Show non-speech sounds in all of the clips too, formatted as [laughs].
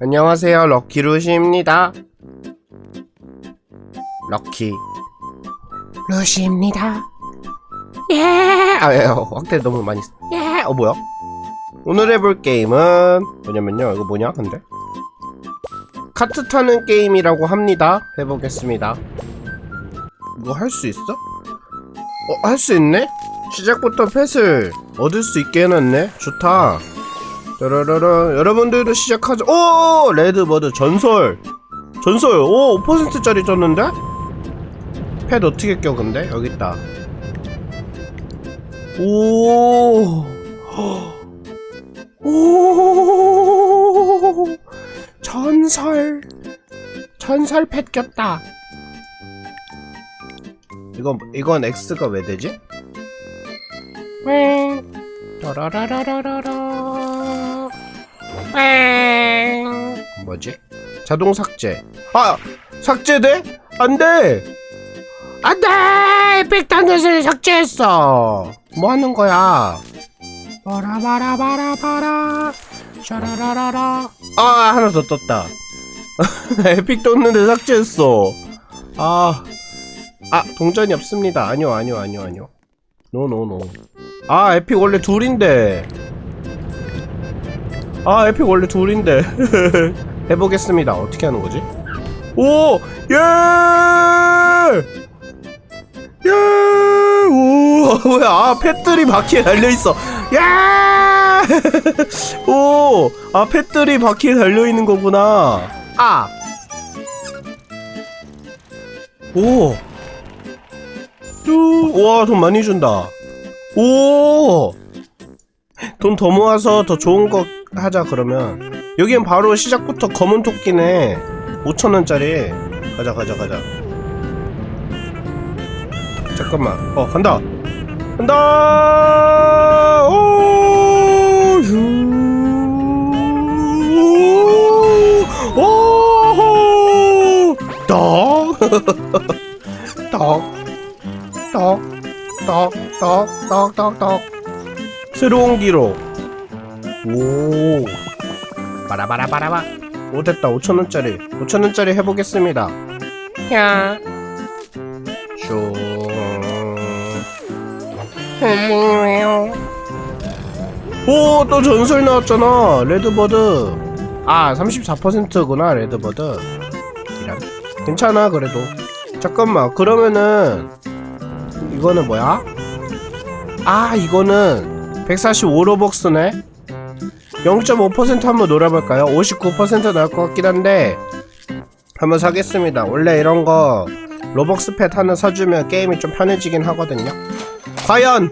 안녕하세요 럭키루시입니다 럭키 루시입니다 예! 아, 예, 확대 너무 많이 했- 예! 어 뭐야? 오늘 해볼 게임은 뭐냐면요 이거 뭐냐 근데? 카트 타는 게임이라고 합니다 해보겠습니다 이거 할 수 있어? 어 할 수 있네? 시작부터 펫을 얻을 수 있게 해놨네 좋다 따라라라 여러분들도 시작하죠. 오 레드버드 전설. 전설. 오 5%짜리 줬는데? 펫 어떻게 껴 근데? 여기 있다. 오. [gasps] 오, 전설, 전설 펫 꼈다. 이건, 이건 X가 왜 되지? 왜? 따라라라라라라. 왜? 뭐지? 자동 삭제. 아! 삭제돼? 안 돼! 안 돼! 에픽 단넷을 삭제했어! 뭐 하는 거야? 바라바라바라바라 샤라라라라 아 하나 더 떴다 [laughs] 에픽 떴는데 삭제했어 아, 아 동전이 없습니다 아니요 아니요 아니요 아니요 노노노 아 에픽 원래 둘인데 아 에픽 원래 둘인데 [laughs] 해보겠습니다 어떻게 하는 거지? 오! 예! 예! 오! [laughs] 뭐야 아 펫들이 바퀴에 달려있어 야! [laughs] 오! 아, 펫들이 바퀴에 달려있는 거구나. 아! 오! 뚜! 와, 돈 많이 준다. 오! 돈 더 모아서 더 좋은 거 하자 그러면 여기엔 바로 시작부터 검은 토끼네 5천원짜리 가자 가자 가자 잠깐만 어 간다 간다 오, 유, 오호. 떡! 떡! 떡! 떡! 떡! 떡! 떡! 새로운 기록 오! 바라바라바라바. 오, 됐다. 5천원짜리. 5천원짜리 해보겠습니다. 야. 쇼. 오, 또 전설 나왔잖아. 레드버드. 아, 34%구나, 레드버드. 이란. 괜찮아, 그래도. 잠깐만, 그러면은, 이거는 뭐야? 아, 이거는 145 로벅스네? 0.5% 한번 노려볼까요? 59% 나올 것 같긴 한데, 한번 사겠습니다. 원래 이런 거, 로벅스 펫 하나 사주면 게임이 좀 편해지긴 하거든요. 과연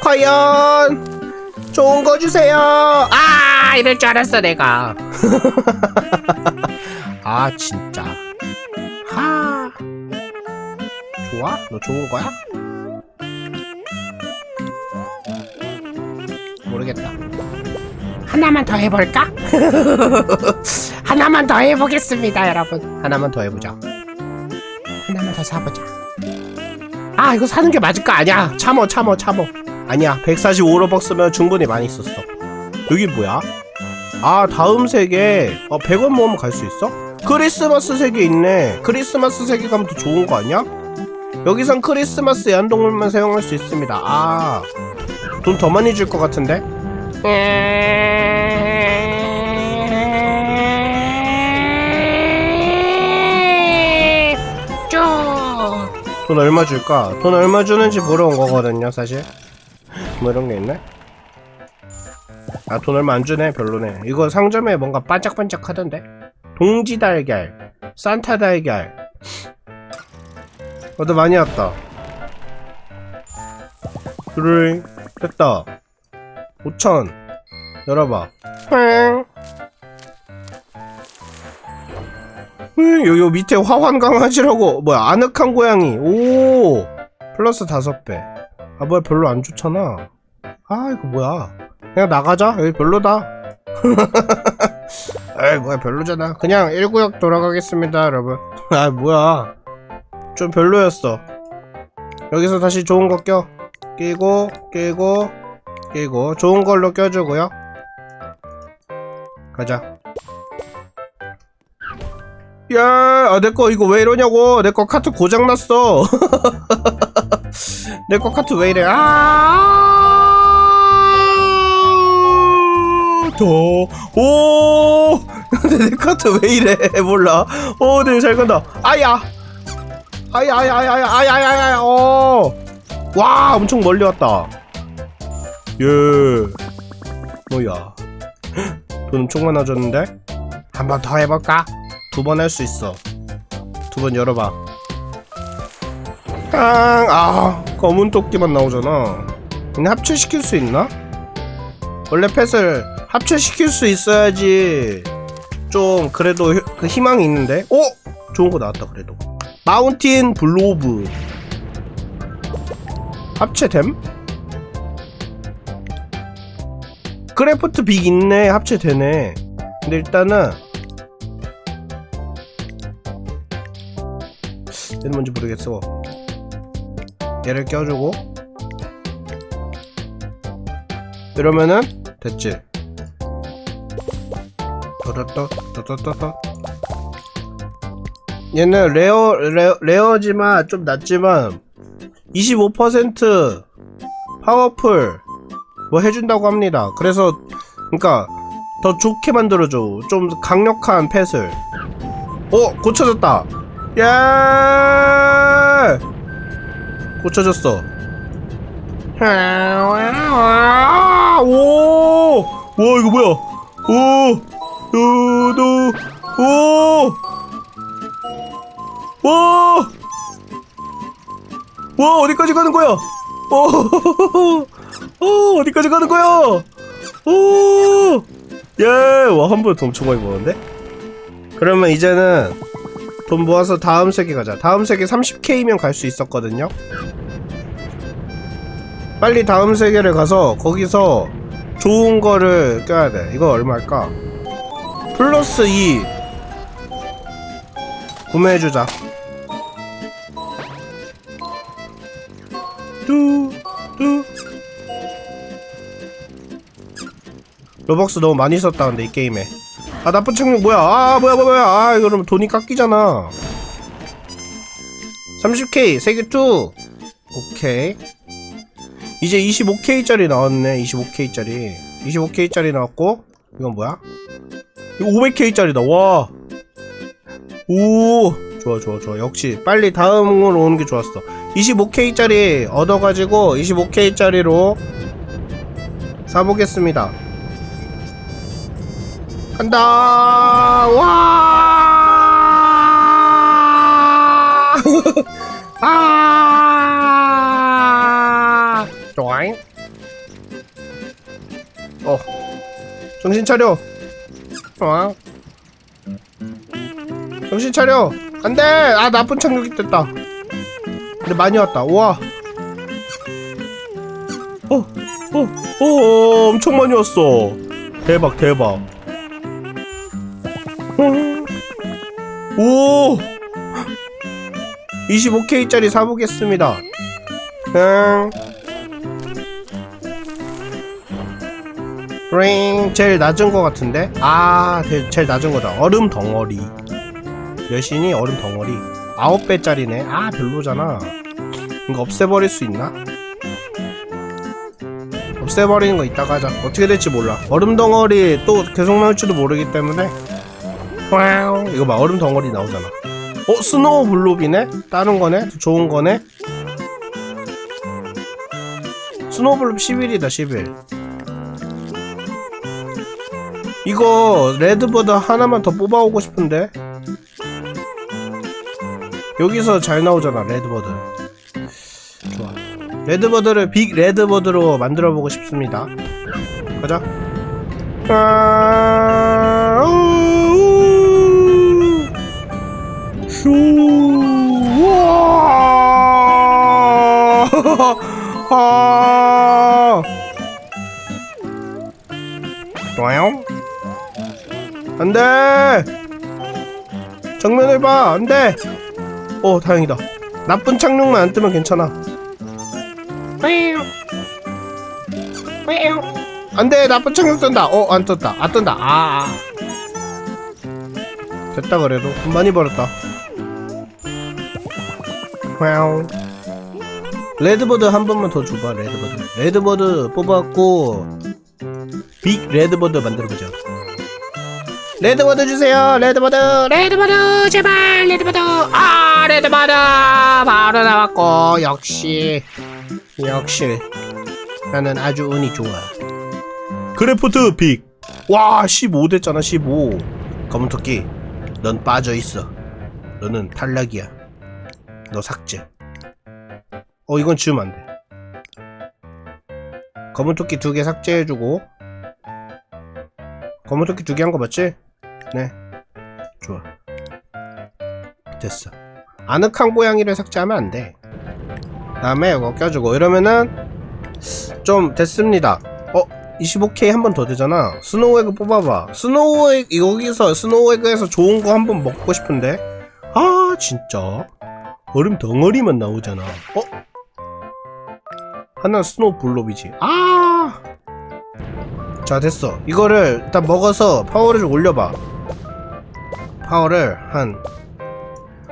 과연 좋은 거 주세요. 아 이럴 줄 알았어 내가. [laughs] 아 진짜. 하. 좋아? 너 좋은 거야? 모르겠다 하나만 더 해볼까? [laughs] 하나만 더 해보겠습니다 여러분. 하나만 더 해보자. 하나만 더 사보자. 아 이거 사는 게 맞을 거 아니야. 참어 참어 참어. 아니야 145로벅스면 충분히 많이 썼어. 여기 뭐야? 아 다음 세계. 어 100원 모으면 갈 수 있어? 크리스마스 세계 있네. 크리스마스 세계 가면 더 좋은 거 아니야? 여기선 크리스마스 애완동물만 사용할 수 있습니다. 아 돈 더 많이 줄 것 같은데? 돈 얼마 줄까? 돈 얼마 주는지 보러 온 거거든요, 사실. 뭐 이런 게 있네? 아, 돈 얼마 안 주네, 별로네. 이거 상점에 뭔가 반짝반짝 하던데? 동지 달걀, 산타 달걀. 어, 너 많이 왔다. 그래, 됐다. 5천. 열어봐. 응. 음, 여기 밑에 화환 강아지라고. 뭐야 아늑한 고양이. 오 플러스 다섯 배 아 뭐야 별로 안 좋잖아. 아 이거 뭐야? 그냥 나가자. 여기 별로다. [laughs] 에이 뭐야 별로잖아. 그냥 1구역 돌아가겠습니다 여러분. [laughs] 아 뭐야. 좀 별로였어. 여기서 다시 좋은 거 껴. 끼고 끼고 끼고. 좋은 걸로 껴주고요 가자 야, 아, 내거 이거 왜 이러냐고. 내 거 카트 고장 났어. [laughs] 내 거 카트 왜 이래? 아! 더. 오! [laughs] 근데 내 카트 왜 이래? [laughs] 몰라. 오, 네, 잘 간다. 아야. 아야, 아야, 아야, 아야, 아야, 아야, 아야. 어. 와, 엄청 멀리 왔다. 예. 뭐야? 돈 엄청 많아졌는데? 한 번 더 해볼까? 두 번 할 수 있어. 두 번 열어봐. 깡! 아, 검은 토끼만 나오잖아. 근데 합체시킬 수 있나? 원래 펫을 합체시킬 수 있어야지 좀 그래도 히- 그 희망이 있는데? 오! 좋은 거 나왔다 그래도. 마운틴 블로브. 합체됨? 크래프트 빅 있네. 합체되네. 근데 일단은 얘는 뭔지 모르겠어. 얘를 껴주고. 이러면은 됐지. 또또또 또또또 얘는 레어, 레어 레어지만 좀 낮지만 25% 파워풀 뭐 해준다고 합니다. 그래서 그러니까 더 좋게 만들어줘. 좀 강력한 펫을. 어 고쳐졌다. 예. 고쳐졌어. 오. 와 이거 뭐야? 오. 도도. 오. 와. 와 어디까지 가는 거야? 오. [laughs] 오 어디까지 가는 거야? 오, 예, 와한 번에 돈 엄청 많이 모았는데? 그러면 이제는 돈 모아서 다음 세계 가자. 다음 세계 30K면 갈 수 있었거든요. 빨리 다음 세계를 가서 거기서 좋은 거를 껴야 돼. 이거 얼마일까? 플러스 2 구매해주자. 뚜, 뚜. 로벅스 너무 많이 썼다 근데 이 게임에. 아 나쁜 착륙 뭐야? 아 뭐야 뭐야 뭐야? 아 이거 그러면 돈이 깎이잖아. 30k 세개 2 오케이. 이제 25k짜리 나왔네 25k짜리. 25k짜리 나왔고 이건 뭐야? 이거 500k짜리다 와 오 좋아 좋아 좋아. 역시 빨리 다음으로 오는 게 좋았어. 25k짜리 얻어가지고 25k짜리로 사보겠습니다 간다. 와. [laughs] 아! 좋아잉. 어. 정신 차려. 좋아 정신 차려. 안돼. 아 나쁜 착륙이 됐다. 근데 많이 왔다. 우와. 어, 어, 어, 엄청 많이 왔어. 대박, 대박. 오! 25K짜리 사보겠습니다. 응. 링 제일 낮은 거 같은데? 아, 제- 제일 낮은 거다. 얼음 덩어리. 여신이 얼음 덩어리. 9배짜리네. 아, 별로잖아. 이거 없애버릴 수 있나? 없애버리는 거 이따가 하자. 어떻게 될지 몰라. 얼음 덩어리 또 계속 나올지도 모르기 때문에. 와우. 이거 봐, 얼음 덩어리 나오잖아. 어, 스노우 블록이네? 다른 거네? 좋은 거네? 스노우 블록 11이다, 11. 이거 레드버드 하나만 더 뽑아오고 싶은데? 여기서 잘 나오잖아, 레드버드. 좋아. 레드버드를 빅 레드버드로 만들어 보고 싶습니다. 가자. 아, 슈, 우와, 아, 좋아요. 안 돼. 정면을 봐. 안 돼. 어, 다행이다. 나쁜 착륙만 안 뜨면 괜찮아. 안 돼 나쁜 착륙 뜬다 어 안 떴다 안 뜬다 아, 아. 됐다 그래도 많이 벌었다 레드버드 한 번만 더 줘봐 레드버드. 레드버드 뽑았고 빅 레드버드 만들어보자. 레드버드 주세요 레드버드! 레드버드 제발 레드버드! 아 레드버드! 바로 나왔고 역시. 역시. 나는 아주 운이 좋아. 그래프트 빅와 15 됐잖아 15 검은토끼 넌 빠져있어. 너는 탈락이야 너 삭제. 어 이건 지우면 안돼. 검은 토끼 두 개 삭제해주고. 검은 토끼 두 개 한 거 맞지? 네. 좋아. 됐어. 아늑한 고양이를 삭제하면 안돼. 다음에 이거 껴주고. 이러면은 좀 됐습니다. 어 25K 한 번 더 되잖아. 스노우에그 뽑아봐. 스노우에그 여기서 스노우에그에서 좋은 거 한 번 먹고 싶은데? 아 진짜 얼음 덩어리만 나오잖아 어? 하나는 스노우 블롭이지 아! 자 됐어 이거를 일단 먹어서 파워를 좀 올려봐 파워를 한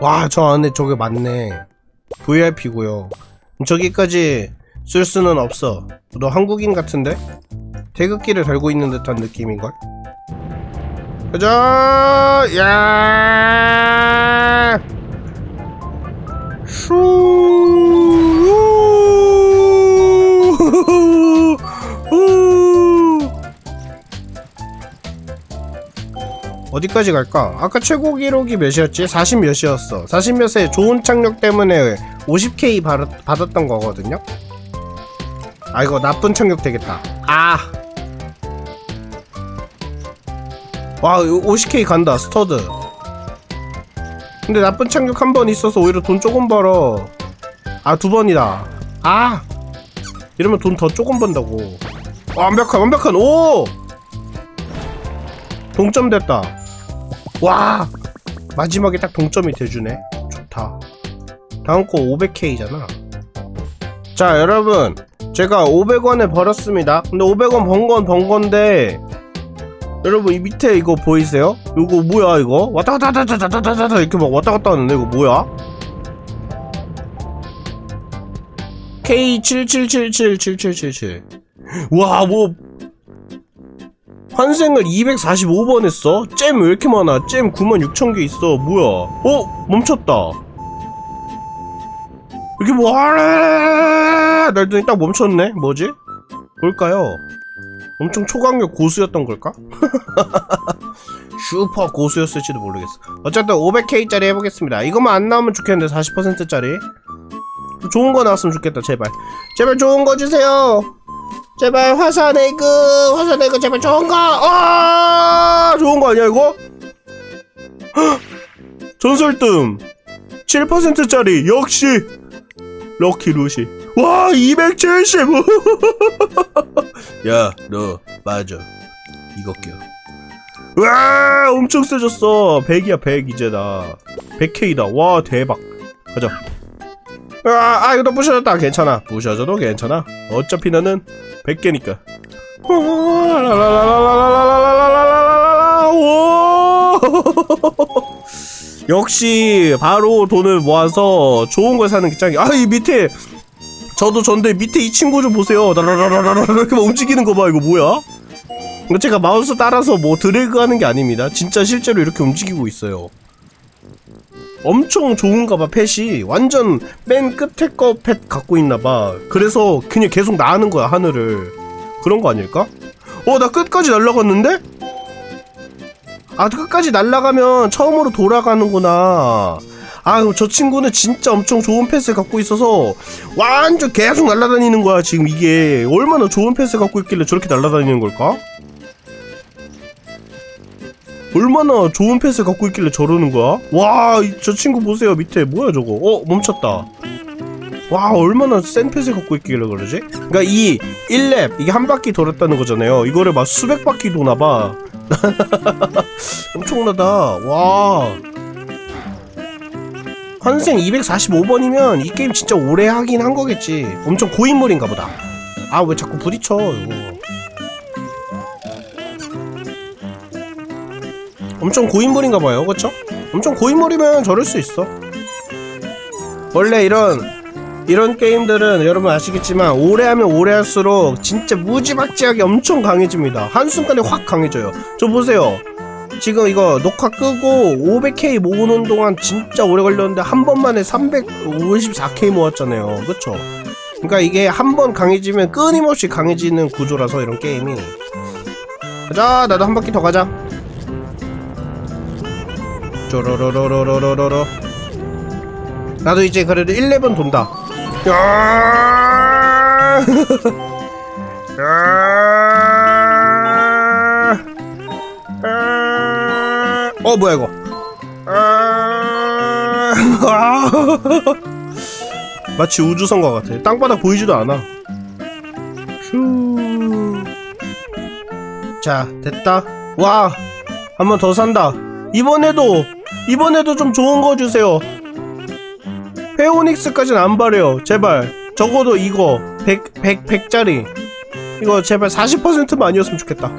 와 저 안에 저게 맞네 VIP고요 저기까지 쓸 수는 없어 너 한국인 같은데? 태극기를 달고 있는 듯한 느낌인걸? 가자! 야! 슈! 어디까지 갈까? 아까 최고 기록이 몇이었지? 40 몇이었어. 40 몇에 좋은 착륙 때문에 50k 받았, 받았던 거거든요? 아, 이거 나쁜 착륙 되겠다. 아! 와, 이거 50k 간다, 스터드. 근데 나쁜 착륙 한 번 있어서 오히려 돈 조금 벌어. 아, 두 번이다. 아! 이러면 돈 더 조금 번다고. 와, 완벽한, 완벽한, 오! 동점 됐다. 와! 마지막에 딱 동점이 돼주네. 좋다. 다음 거 500K잖아. 자, 여러분. 제가 500원에 벌었습니다. 근데 500원 번 건 번 건데, 여러분, 이 밑에 이거 보이세요? 이거 뭐야, 이거? 왔다 갔다 갔다 갔다 갔다 갔다 이렇게 막 왔다 갔다 하는데, 이거 뭐야? K77777777. 와, 뭐, 환생을 245번 했어? 잼 왜 이렇게 많아? 잼 96,000개 있어. 뭐야? 어? 멈췄다. 이게 뭐, 하래! 날더니 딱 멈췄네? 뭐지? 뭘까요? 엄청 초강력 고수였던 걸까? [laughs] 슈퍼 고수였을지도 모르겠어. 어쨌든 500K짜리 해보겠습니다. 이것만 안 나오면 좋겠는데, 40%짜리. 좋은 거 나왔으면 좋겠다, 제발. 제발 좋은 거 주세요! 제발 화산 에그 화산 에그 제발 좋은 거. 아 좋은 거 아니야 이거? 헉! [gasps] 전설뜸 7%짜리 역시 럭키 루시. 와 270. 야너 맞아 이거 껴. 와 엄청 세졌어. 100이야 100 이제 나 100K다. 와 대박. 가자. 아, 아 이거 또 부셔졌다. 괜찮아. 부셔져도 괜찮아. 어차피 나는 100개니까. 역시 바로 돈을 모아서 좋은 걸 사는 게 짱이 아이 밑에 저도 전데 밑에 이 친구 좀 보세요. 라라라라라 이렇게 막 움직이는 거 봐 이거 뭐야? 제가 마우스 따라서 뭐 드래그 하는 게 아닙니다. 진짜 실제로 이렇게 움직이고 있어요. 엄청 좋은가봐 펫이. 완전 맨 끝에 거 펫 갖고 있나봐. 그래서 그냥 계속 나는 거야 하늘을. 그런 거 아닐까? 어 나 끝까지 날아갔는데? 아 끝까지 날아가면 처음으로 돌아가는구나 아유 저 친구는 진짜 엄청 좋은 펫을 갖고 있어서 완전 계속 날아다니는 거야 지금 이게 얼마나 좋은 펫을 갖고 있길래 저렇게 날아다니는 걸까? 얼마나 좋은 펫을 갖고 있길래 저러는 거야? 와, 저 친구 보세요. 밑에 뭐야 저거? 어, 멈췄다. 와, 얼마나 센 펫을 갖고 있길래 그러지? 그러니까 이 1렙 이게 한 바퀴 돌았다는 거잖아요. 이거를 막 수백 바퀴 도나 봐. [laughs] 엄청나다. 와. 환생 245번이면 이 게임 진짜 오래 하긴 한 거겠지. 엄청 고인물인가 보다. 아, 왜 자꾸 부딪혀, 이거. 엄청 고인물인가 봐요 그쵸? 엄청 고인물이면 저럴 수 있어 원래 이런 이런 게임들은 여러분 아시겠지만 오래 하면 오래 할수록 진짜 무지막지하게 엄청 강해집니다 한순간에 확 강해져요 저 보세요 지금 이거 녹화 끄고 500K 모으는 동안 진짜 오래 걸렸는데 한 번만에 354K 모았잖아요 그쵸? 그러니까 이게 한 번 강해지면 끊임없이 강해지는 구조라서 이런 게임이 가자 나도 한 바퀴 더 가자 쪼로로로로로로로 나도 이제 그래도 1레번 돈다 야! [laughs] 야! 어 뭐야 이거? 아! [laughs] 마치 우주선과 같아. 땅바닥 보이지도 않아. 휴. 자 됐다. 와 한 번 더 산다. 이번에도 이번에도 좀 좋은 거 주세요. 페오닉스까지는 안 바래요. 제발. 적어도 이거 100, 100, 100짜리. 이거 제발 40%만 아니었으면 좋겠다.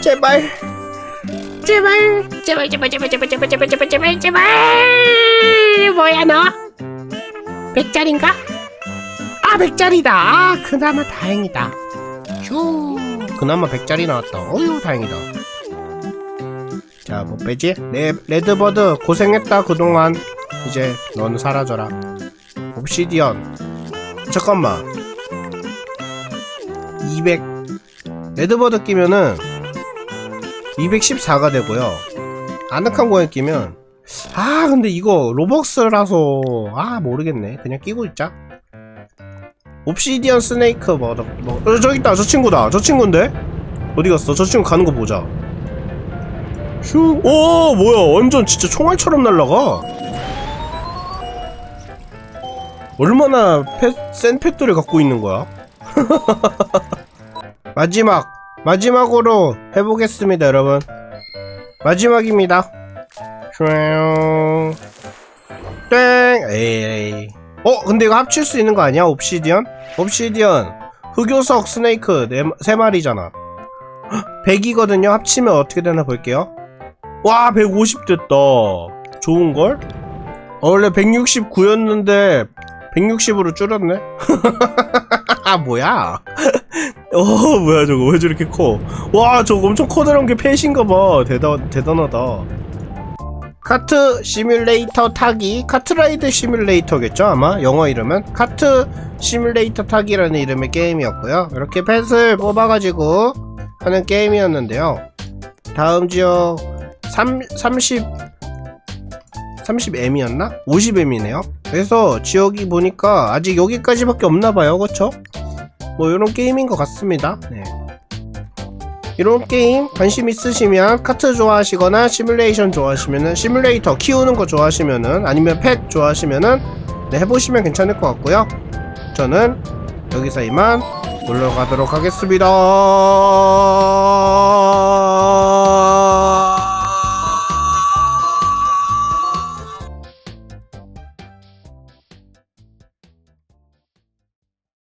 제발 제발 제발 제발 제발 제발 제발 제발 제발 제발 제발. 뭐야 너? 백짜린가? 아 백짜리다. 아 그나마 다행이다. 휴. 그나마 100짜리 나왔다. 어휴 다행이다. 자 뭐 빼지? 레, 레드버드 고생했다 그동안. 이제 넌 사라져라. 옵시디언. 잠깐만. 200 레드버드 끼면은 214가 되고요. 아늑한 거에 끼면 아 근데 이거 로벅스라서 아 모르겠네. 그냥 끼고 있자. 옵시디언 스네이크 뭐, 뭐 어, 저기 있다. 저 친구다. 저 친구인데? 어디 갔어? 저 친구 가는 거 보자. 슈오 뭐야. 완전 진짜 총알처럼 날라가. 얼마나 패, 센 펫들을 갖고 있는 거야? [laughs] 마지막 마지막으로 해보겠습니다 여러분. 마지막입니다. 슈ing 땡! 에이 어 근데 이거 합칠 수 있는 거 아니야? 옵시디언? 옵시디언. 흑요석 스네이크 네, 세 마리잖아. 100이거든요? 합치면 어떻게 되나 볼게요. 와 150 됐다. 좋은걸? 어, 원래 169였는데 160으로 줄였네? [laughs] 아 뭐야 [laughs] 어 [laughs] 뭐야 저거. 왜 저렇게 커 와 저거 엄청 커다란 게 펫인가봐. 대단, 대단하다. 카트 시뮬레이터 타기. 카트라이드 시뮬레이터겠죠 아마? 영어 이름은? 카트 시뮬레이터 타기라는 이름의 게임이었고요. 이렇게 펫을 뽑아가지고 하는 게임이었는데요. 다음 지역 3, 30 30M이었나? 50M이네요. 그래서 지역이 보니까 아직 여기까지밖에 없나봐요. 그쵸? 뭐 이런 게임인 것 같습니다. 네. 이런 게임 관심 있으시면 카트 좋아하시거나 시뮬레이션 좋아하시면은 시뮬레이터 키우는 거 좋아하시면은 아니면 펫 좋아하시면은 네, 해보시면 괜찮을 것 같고요. 저는 여기서 이만 놀러 가도록 하겠습니다